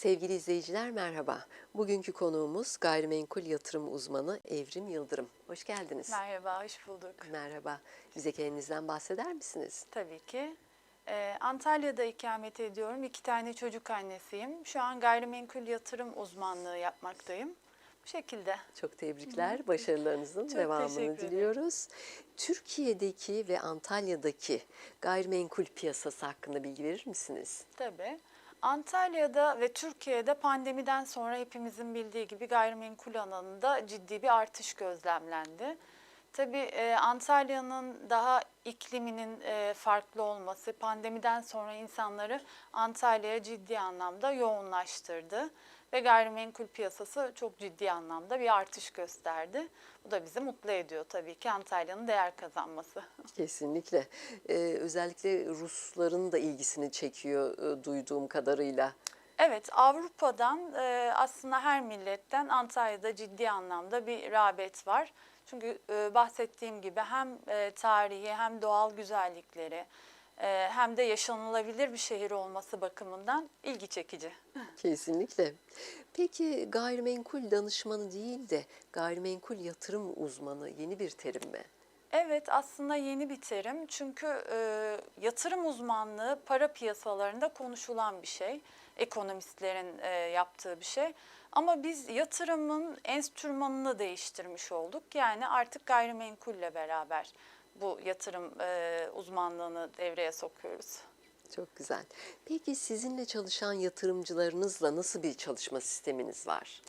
Sevgili izleyiciler merhaba. Bugünkü konuğumuz gayrimenkul yatırım uzmanı Evrim Yıldırım. Hoş geldiniz. Merhaba, hoş bulduk. Merhaba. Bize kendinizden bahseder misiniz? Tabii ki. Ee, Antalya'da ikamet ediyorum. İki tane çocuk annesiyim. Şu an gayrimenkul yatırım uzmanlığı yapmaktayım. Bu şekilde. Çok tebrikler. Başarılarınızın Çok devamını diliyoruz. Türkiye'deki ve Antalya'daki gayrimenkul piyasası hakkında bilgi verir misiniz? Tabii. Antalya'da ve Türkiye'de pandemiden sonra hepimizin bildiği gibi gayrimenkul alanında ciddi bir artış gözlemlendi. Tabii e, Antalya'nın daha ikliminin e, farklı olması pandemiden sonra insanları Antalya'ya ciddi anlamda yoğunlaştırdı ve gayrimenkul piyasası çok ciddi anlamda bir artış gösterdi. Bu da bizi mutlu ediyor tabii ki Antalya'nın değer kazanması. Kesinlikle. Ee, özellikle Rusların da ilgisini çekiyor e, duyduğum kadarıyla. Evet, Avrupa'dan e, aslında her milletten Antalya'da ciddi anlamda bir rağbet var. Çünkü e, bahsettiğim gibi hem e, tarihi hem doğal güzellikleri hem de yaşanılabilir bir şehir olması bakımından ilgi çekici. Kesinlikle. Peki gayrimenkul danışmanı değil de gayrimenkul yatırım uzmanı yeni bir terim mi? Evet aslında yeni bir terim çünkü e, yatırım uzmanlığı para piyasalarında konuşulan bir şey. Ekonomistlerin e, yaptığı bir şey. Ama biz yatırımın enstrümanını değiştirmiş olduk. Yani artık gayrimenkulle beraber bu yatırım e, uzmanlığını devreye sokuyoruz. Çok güzel. Peki sizinle çalışan yatırımcılarınızla nasıl bir çalışma sisteminiz var?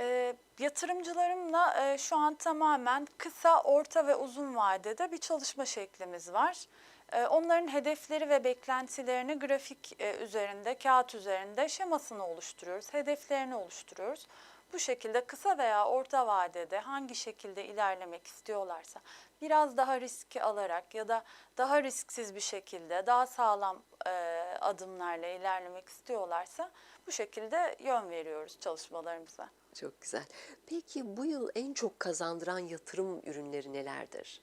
E, yatırımcılarımla e, şu an tamamen kısa, orta ve uzun vadede bir çalışma şeklimiz var. E, onların hedefleri ve beklentilerini grafik e, üzerinde, kağıt üzerinde şemasını oluşturuyoruz, hedeflerini oluşturuyoruz. Bu şekilde kısa veya orta vadede hangi şekilde ilerlemek istiyorlarsa biraz daha riski alarak ya da daha risksiz bir şekilde daha sağlam e, adımlarla ilerlemek istiyorlarsa bu şekilde yön veriyoruz çalışmalarımıza. Çok güzel. Peki bu yıl en çok kazandıran yatırım ürünleri nelerdir?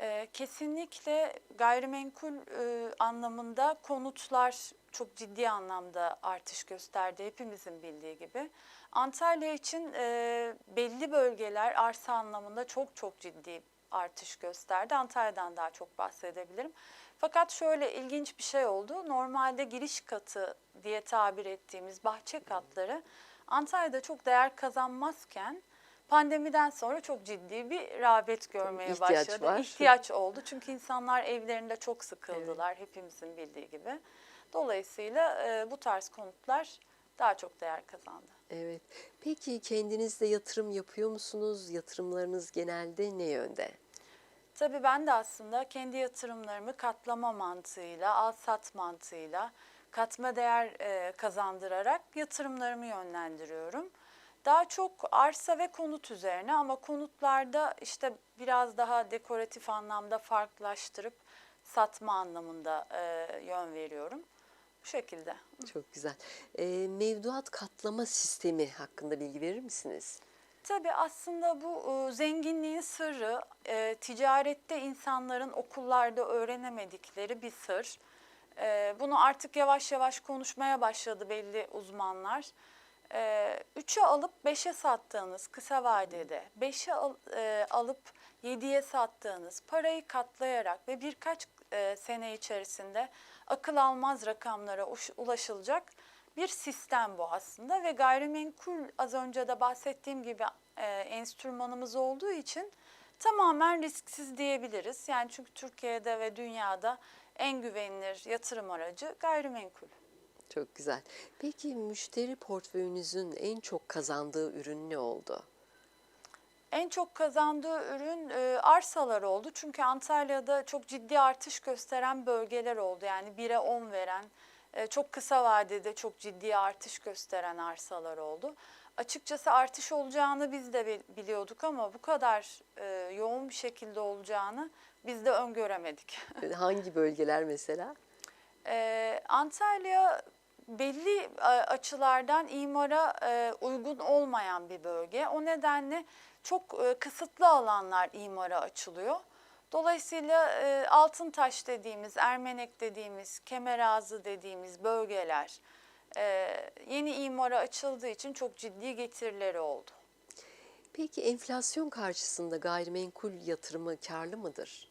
Ee, kesinlikle gayrimenkul e, anlamında konutlar çok ciddi anlamda artış gösterdi hepimizin bildiği gibi. Antalya için e, belli bölgeler arsa anlamında çok çok ciddi artış gösterdi. Antalya'dan daha çok bahsedebilirim. Fakat şöyle ilginç bir şey oldu. Normalde giriş katı diye tabir ettiğimiz bahçe katları Antalya'da çok değer kazanmazken pandemiden sonra çok ciddi bir rağbet görmeye ihtiyaç başladı. var. İhtiyaç oldu. Çünkü insanlar evlerinde çok sıkıldılar hepimizin bildiği gibi. Dolayısıyla e, bu tarz konutlar daha çok değer kazandı. Evet. Peki kendiniz de yatırım yapıyor musunuz? Yatırımlarınız genelde ne yönde? Tabii ben de aslında kendi yatırımlarımı katlama mantığıyla, al sat mantığıyla, katma değer e, kazandırarak yatırımlarımı yönlendiriyorum. Daha çok arsa ve konut üzerine ama konutlarda işte biraz daha dekoratif anlamda farklılaştırıp satma anlamında e, yön veriyorum. Bu şekilde. Çok güzel. Ee, mevduat katlama sistemi hakkında bilgi verir misiniz? Tabii aslında bu e, zenginliğin sırrı e, ticarette insanların okullarda öğrenemedikleri bir sır. E, bunu artık yavaş yavaş konuşmaya başladı belli uzmanlar. E, üçe alıp beşe sattığınız kısa vadede, beşe al, e, alıp yediye sattığınız parayı katlayarak ve birkaç e, sene içerisinde akıl almaz rakamlara ulaşılacak bir sistem bu aslında ve gayrimenkul az önce de bahsettiğim gibi e, enstrümanımız olduğu için tamamen risksiz diyebiliriz. Yani çünkü Türkiye'de ve dünyada en güvenilir yatırım aracı gayrimenkul. Çok güzel. Peki müşteri portföyünüzün en çok kazandığı ürün ne oldu? En çok kazandığı ürün e, arsalar oldu. Çünkü Antalya'da çok ciddi artış gösteren bölgeler oldu. Yani 1'e 10 veren, e, çok kısa vadede çok ciddi artış gösteren arsalar oldu. Açıkçası artış olacağını biz de bi- biliyorduk ama bu kadar e, yoğun bir şekilde olacağını biz de öngöremedik. Hangi bölgeler mesela? Ee, Antalya belli e, açılardan imara e, uygun olmayan bir bölge. O nedenle çok e, kısıtlı alanlar imara açılıyor. Dolayısıyla e, Altıntaş dediğimiz, Ermenek dediğimiz, Kemerazı dediğimiz bölgeler, yeni imara açıldığı için çok ciddi getirileri oldu. Peki enflasyon karşısında gayrimenkul yatırımı karlı mıdır?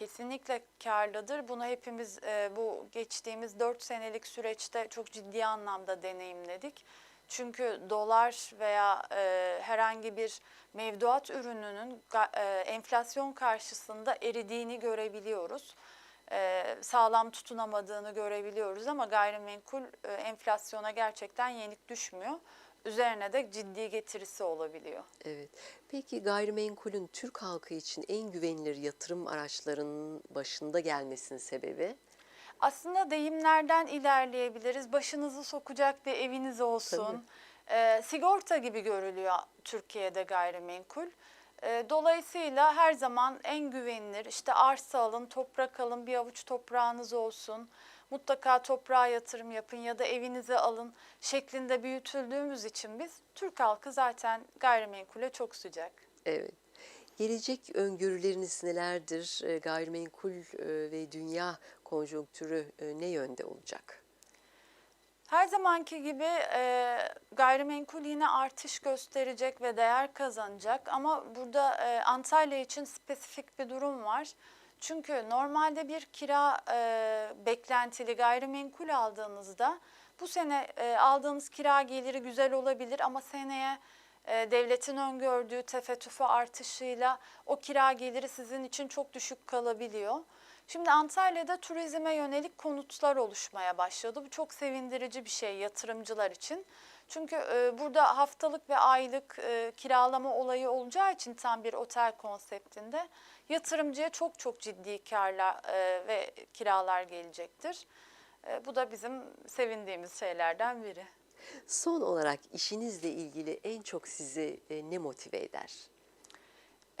Kesinlikle karlıdır. Bunu hepimiz e, bu geçtiğimiz 4 senelik süreçte çok ciddi anlamda deneyimledik. Çünkü dolar veya e, herhangi bir mevduat ürününün e, enflasyon karşısında eridiğini görebiliyoruz. E, sağlam tutunamadığını görebiliyoruz ama gayrimenkul e, enflasyona gerçekten yenik düşmüyor. Üzerine de ciddi getirisi olabiliyor. Evet. Peki gayrimenkulün Türk halkı için en güvenilir yatırım araçlarının başında gelmesinin sebebi? Aslında deyimlerden ilerleyebiliriz. Başınızı sokacak bir eviniz olsun. Ee, sigorta gibi görülüyor Türkiye'de gayrimenkul. Ee, dolayısıyla her zaman en güvenilir işte arsa alın, toprak alın, bir avuç toprağınız olsun. Mutlaka toprağa yatırım yapın ya da evinize alın şeklinde büyütüldüğümüz için biz Türk halkı zaten gayrimenkule çok sıcak. Evet. Gelecek öngörüleriniz nelerdir? E, Gayrimenkul e, ve dünya konjonktürü e, ne yönde olacak? Her zamanki gibi e, gayrimenkul yine artış gösterecek ve değer kazanacak ama burada e, Antalya için spesifik bir durum var. Çünkü normalde bir kira e, beklentili gayrimenkul aldığınızda bu sene e, aldığınız kira geliri güzel olabilir ama seneye e, devletin öngördüğü tefe tüfe artışıyla o kira geliri sizin için çok düşük kalabiliyor. Şimdi Antalya'da turizme yönelik konutlar oluşmaya başladı. Bu çok sevindirici bir şey yatırımcılar için. Çünkü e, burada haftalık ve aylık e, kiralama olayı olacağı için tam bir otel konseptinde yatırımcıya çok çok ciddi karlar e, ve kiralar gelecektir. E, bu da bizim sevindiğimiz şeylerden biri. Son olarak işinizle ilgili en çok sizi e, ne motive eder?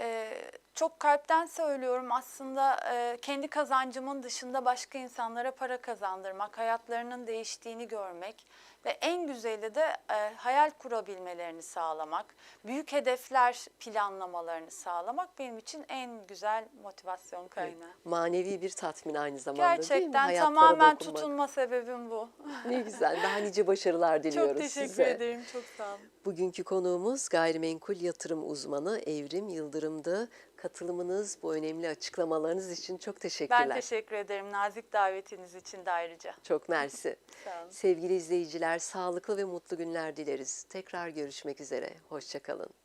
Ee, çok kalpten söylüyorum aslında e, kendi kazancımın dışında başka insanlara para kazandırmak, hayatlarının değiştiğini görmek ve en güzeli de e, hayal kurabilmelerini sağlamak, büyük hedefler planlamalarını sağlamak benim için en güzel motivasyon kaynağı. Manevi bir tatmin aynı zamanda değil mi? Gerçekten tamamen dokunmak. tutunma sebebim bu. Ne güzel. Daha nice başarılar diliyoruz çok teşekkür size. ederim, çok sağ olun. Bugünkü konuğumuz gayrimenkul yatırım uzmanı Evrim Yıldırım'dı. Katılımınız, bu önemli açıklamalarınız için çok teşekkürler. Ben teşekkür ederim nazik davetiniz için de ayrıca. Çok mersi. Sağ olun. Sevgili izleyiciler, sağlıklı ve mutlu günler dileriz. Tekrar görüşmek üzere. Hoşçakalın.